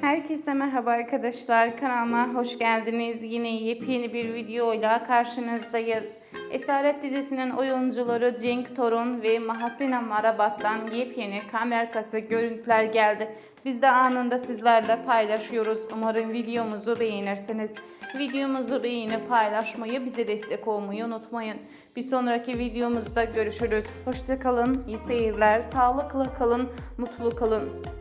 Herkese merhaba arkadaşlar. Kanalıma hoş geldiniz. Yine yepyeni bir videoyla karşınızdayız. Esaret dizisinin oyuncuları Cenk Torun ve Mahasina Marabat'tan yepyeni kamera arkası görüntüler geldi. Biz de anında sizlerle paylaşıyoruz. Umarım videomuzu beğenirsiniz. Videomuzu beğenip paylaşmayı, bize destek olmayı unutmayın. Bir sonraki videomuzda görüşürüz. Hoşçakalın, iyi seyirler, sağlıklı kalın, mutlu kalın.